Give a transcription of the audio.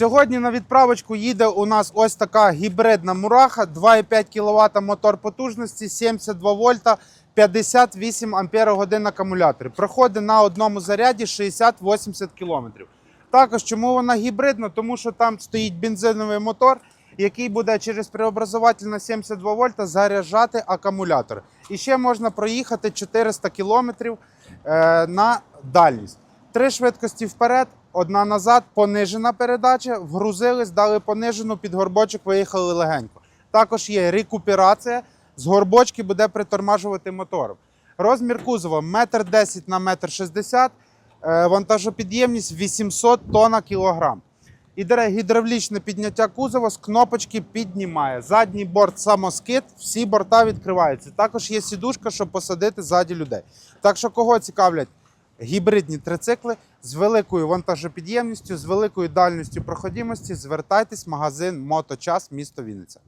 Сьогодні на відправочку їде у нас ось така гібридна мураха, 2,5 кВт мотор потужності, 72 вольта, 58 ампер годин акумулятор. Проходить на одному заряді 60-80 км. Також чому вона гібридна? Тому що там стоїть бензиновий мотор, який буде через преобразователь на 72 вольта заряджати акумулятор. І ще можна проїхати 400 км е, на дальність. Три швидкості вперед, одна назад, понижена передача. Вгрузились, дали понижену, під горбочок виїхали легенько. Також є рекуперація. З горбочки буде притормажувати мотором. Розмір кузова 1,10 на 1,60 м, вантажопідємність 800 тонн кілограм. Іде гідравлічне підняття кузова з кнопочки піднімає. Задній борт самоскид, всі борта відкриваються. Також є сідушка, щоб посадити ззаді людей. Так що кого цікавлять гібридні трицикли з великою вантажопідємністю, з великою дальністю проходимості, звертайтесь в магазин Моточас, місто Вінниця.